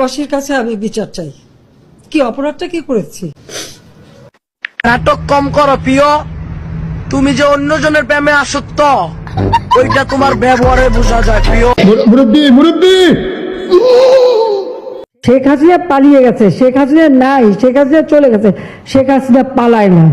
বাসীর কাছে আমি বিচার চাই। কি অপরাধটা কি করেছি? নাটক কম করো প্রিয়। তুমি যে অন্যজনের প্রেমে আসক্ত ওইটা তোমার ব্যবহারে বোঝা যায় প্রিয়। মুরব্বী মুরব্বী! শেখ হাসিনা পালিয়ে গেছে শেখ হাসিনা নাই শেখ হাসিনা চলে গেছে শেখ হাসিনা পালায় না।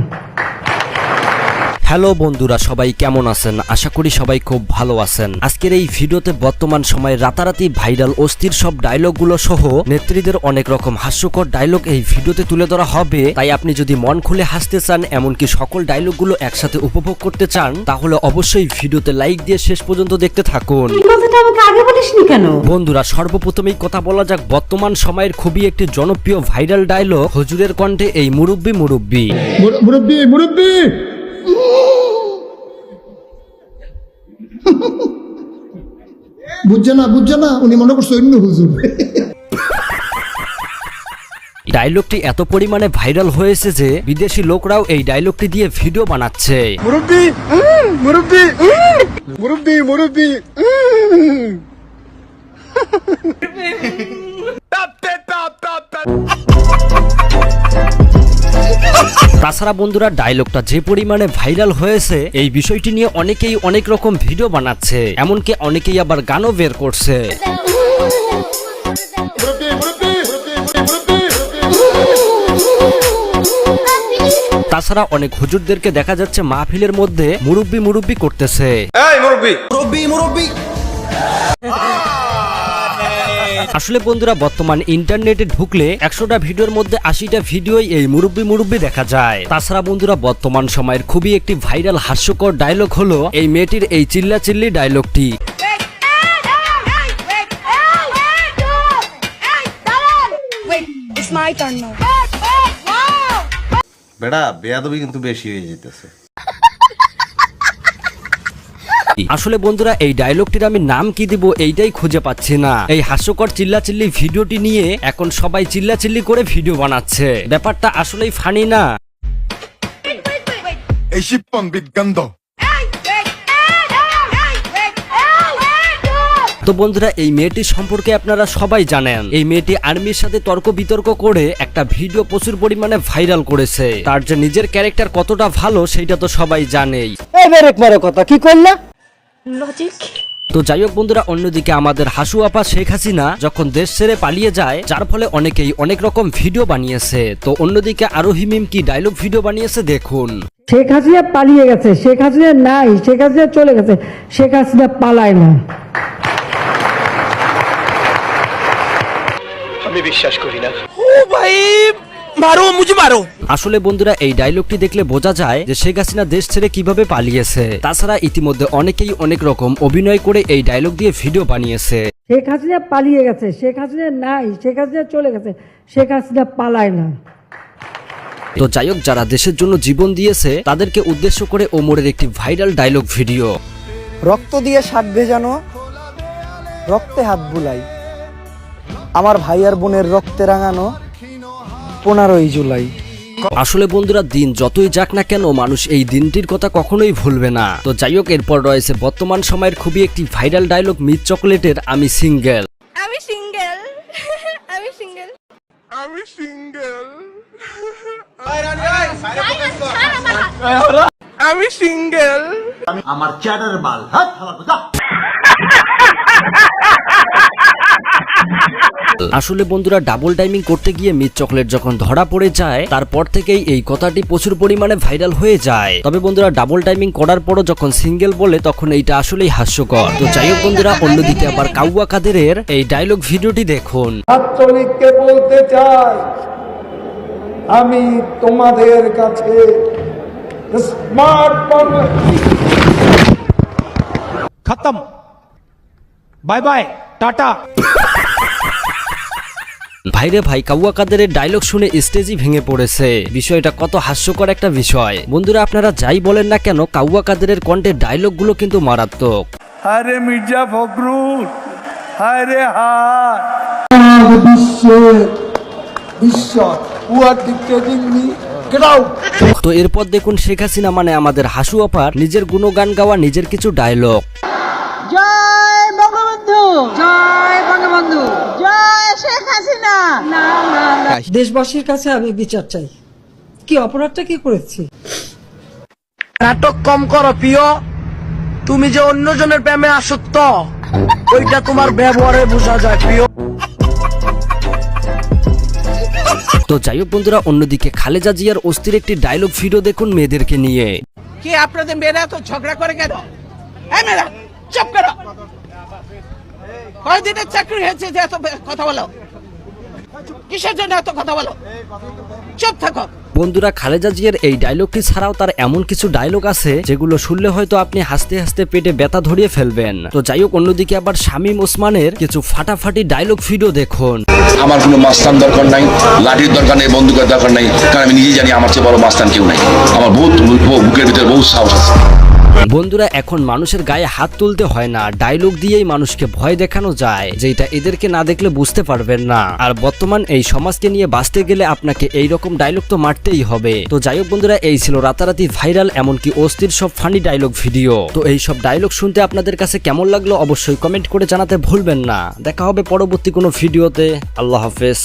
হ্যালো বন্ধুরা সবাই কেমন আছেন? আশা করি সবাই খুব ভালো আছেন। আজকের এই ভিডিওতে বর্তমান সময়ে রাতারাতি ভাইরাল অস্থির সব ডায়লগগুলো সহ নেত্রীদের অনেক রকম হাস্যকর ডায়লগ এই ভিডিওতে তুলে ধরা হবে। তাই আপনি যদি মন খুলে হাসতে চান এমনকি সকল ডায়লগগুলো একসাথে উপভোগ করতে চান তাহলে অবশ্যই ভিডিওতে লাইক দিয়ে শেষ পর্যন্ত দেখতে থাকুন। কথাটা আমাকে আগে কেন? বন্ধুরা সর্বপ্রথমেই কথা বলা যাক বর্তমান সময়ের খুবই একটি জনপ্রিয় ভাইরাল ডায়লগ হুজুরের কণ্ঠে এই মুরব্বি মুরব্বি। মুর- মুরব্বী মুরব্বী! বুঝছে না বুঝছে না? উনি মনে করছে অন্য হুজুর। ডায়লগটি এত পরিমাণে ভাইরাল হয়েছে যে বিদেশি লোকরাও এই ডায়লগটি দিয়ে ভিডিও বানাচ্ছে। মুরব্বী মুরব্বী মুরব্বী মুরব্বী। তাছাড়া বন্ধুরা ডায়লগটা যে পরিমাণে ভাইরাল হয়েছে এই বিষয়টি নিয়ে অনেকেই অনেক রকম ভিডিও বানাচ্ছে। এমনকি অনেকেই আবার গানও বের করছে। মুরব্বী মুরব্বী মুরব্বী তাছাড়া অনেক হুজুরদেরকে দেখা যাচ্ছে মাহফিলের মধ্যে মুরব্বি! মুরব্বি করতেছে আসলে বন্ধুরা বর্তমান ইন্টারনেটে ঢুকলে একশোটা ভিডিওর মধ্যে আশিটা ভিডিওই এই মুরব্বি মুরব্বি দেখা যায় তাছাড়া বন্ধুরা বর্তমান সময়ের খুবই একটি ভাইরাল হাস্যকর ডায়লগ হলো এই মেয়েটির এই চিল্লা চিল্লি ডায়লগটি বেড়া বেয়াদবি কিন্তু বেশি হয়ে যেতেছে আসলে বন্ধুরা এই ডায়লগটির আমি নাম কি দিব এইটাই খুঁজে পাচ্ছি না। এই হাস্যকর চিল্লাচিল্লি ভিডিওটি নিয়ে এখন সবাই চিল্লাচিল্লি করে ভিডিও বানাচ্ছে। ব্যাপারটা আসলেই ফানি না। এই তো বন্ধুরা এই মেয়েটির সম্পর্কে আপনারা সবাই জানেন। এই মেয়েটি আর্মির সাথে তর্ক বিতর্ক করে একটা ভিডিও প্রচুর পরিমাণে ভাইরাল করেছে। তার যে নিজের ক্যারেক্টার কতটা ভালো সেইটা তো সবাই জানেই। এই বেরেক মারো কথা কি করলা? তো যাই হোক বন্ধুরা অন্যদিকে আমাদের হাসু আপা শেখ হাসিনা যখন দেশ ছেড়ে পালিয়ে যায় যার ফলে অনেকেই অনেক রকম ভিডিও বানিয়েছে। তো অন্যদিকে আরও হিমিম কি ডায়লগ ভিডিও বানিয়েছে দেখুন। শেখ হাসিনা পালিয়ে গেছে শেখ হাসিনা নাই শেখ হাসিনা চলে গেছে শেখ হাসিনা পালায় না। আমি বিশ্বাস করি না। ও ভাই! মারো মুঝে মারো। আসলে বন্ধুরা এই ডায়লগটি দেখলে বোঝা যায় যে শেখ হাসিনা দেশ ছেড়ে কীভাবে পালিয়েছে। তাছাড়া ইতিমধ্যে অনেকেই অনেক রকম অভিনয় করে এই ডায়লগ দিয়ে ভিডিও বানিয়েছে। শেখ হাসিনা পালিয়ে গেছে শেখ হাসিনা নাই শেখ হাসিনা চলে গেছে শেখ হাসিনা পালায় না। তো যাই হোক যারা দেশের জন্য জীবন দিয়েছে তাদেরকে উদ্দেশ্য করে ওমরের একটি ভাইরাল ডায়লগ ভিডিও রক্ত দিয়ে শাক ভেজানো রক্তে হাত বুলাই। আমার ভাই আর বোনের রক্তে রাঙানো পনেরোই জুলাই। আসলে বন্ধুরা দিন যতই যাক না কেন মানুষ এই দিনটির কথা কখনোই ভুলবে না। তো যাই হোক এরপর রয়েছে বর্তমান সময়ের খুবই একটি ভাইরাল ডায়লগ মিট চকলেটের আমি সিঙ্গেল আমি সিঙ্গেল আমি সিঙ্গেল আমি সিঙ্গেল আসলে বন্ধুরা ডাবল টাইমিং করতে গিয়ে মিড চকলেট যখন ধরা পড়ে যায় তারপর থেকেই এই কথাটি প্রচুর পরিমাণে ভাইরাল হয়ে যায়। তবে বন্ধুরা ডাবল টাইমিং করার পরও যখন সিঙ্গেল বলে তখন এইটা আসলেই হাস্যকর। তো যাই হোক বন্ধুরা অন্যদিকে আবার কাউয়া কাদের এই ডায়লগ ভিডিওটি দেখুন। বলতে চাই আমি তোমাদের কাছে খতম। বাই বাই টাটা। ভাইরে ভাই কাউয়া কাদেরের ডায়লগ শুনে স্টেজই ভেঙে পড়েছে। বিষয়টা কত হাস্যকর একটা বিষয়। বন্ধুরা আপনারা যাই বলেন না কেন কাউয়া কাদেরের কণ্ঠের ডায়লগগুলো কিন্তু মারাত্মক। আরে মির্জা ফখরুল আরে বিশ্ব বিশ্ব উয়ার ডিক্টেটিং মি তো এরপর দেখুন শেখ হাসিনা মানে আমাদের হাসু অপার নিজের গুণগান গাওয়া নিজের কিছু ডায়লগ জয়! বঙ্গবন্ধু জয় বঙ্গবন্ধু। জয় শেখ হাসিনা। দেশবাসীর কাছে আমি বিচার চাই। কি অপরাধটা কি করেছি? নাটক কম করো প্রিয়। তুমি যে অন্যজনের প্রেমে আসক্ত ওইটা তোমার ব্যবহারে বোঝা যায় প্রিয়। তো যাই হোক বন্ধুরা অন্যদিকে খালেজা জিয়ার অস্থির একটি ডায়লগ ভিডিও দেখুন মেয়েদেরকে নিয়ে। কি আপনাদের মেয়েরা তো ঝগড়া করে কেন? হ্যাঁ মেয়েরা চুপ করো। কয়দিনের চাকরি হয়েছে যে এত কথা বলো? কিসের জন্য এত কথা বলো? চুপ থাকো। বন্ধুরা খালেজা জিয়ার এই ডায়লগটি ছাড়াও তার এমন কিছু ডায়লগ আছে যেগুলো শুনলে হয়তো আপনি হাসতে হাসতে পেটে ব্যথা ধরিয়ে ফেলবেন। তো যাই হোক অন্যদিকে আবার শামীম ওসমানের কিছু ফাটাফাটি ডায়লগ ভিডিও দেখুন। আমার কোনো মাস্তান দরকার নাই লাঠির দরকার নেই বন্দুকের দরকার নাই কারণ আমি নিজেই জানি আমার চেয়ে বড় মাস্তান কেউ নাই। আমার বহুত বুকের ভিতরে বহুত সাহস আছে। বন্ধুরা, এখন মানুষের গায়ে হাত তুলতে হয় না। ডায়লগ দিয়েই মানুষকে ভয় দেখানো যায় যেটা এদেরকে না দেখলে বুঝতে পারবেন না। আর বর্তমান এই সমাজকে নিয়ে বাঁচতে গেলে আপনাকে এই রকম ডায়লগ তো মারতেই হবে। তো যাই হোক বন্ধুরা, এই ছিল রাতারাতি ভাইরাল, এমনকি অস্থির সব ফানি ডায়লগ ভিডিও তো এই সব ডায়লগ শুনতে আপনাদের কাছে কেমন লাগল অবশ্যই কমেন্ট করে জানাতে ভুলবেন না। দেখা হবে পরবর্তী কোনো ভিডিওতে আল্লাহ হাফেজ।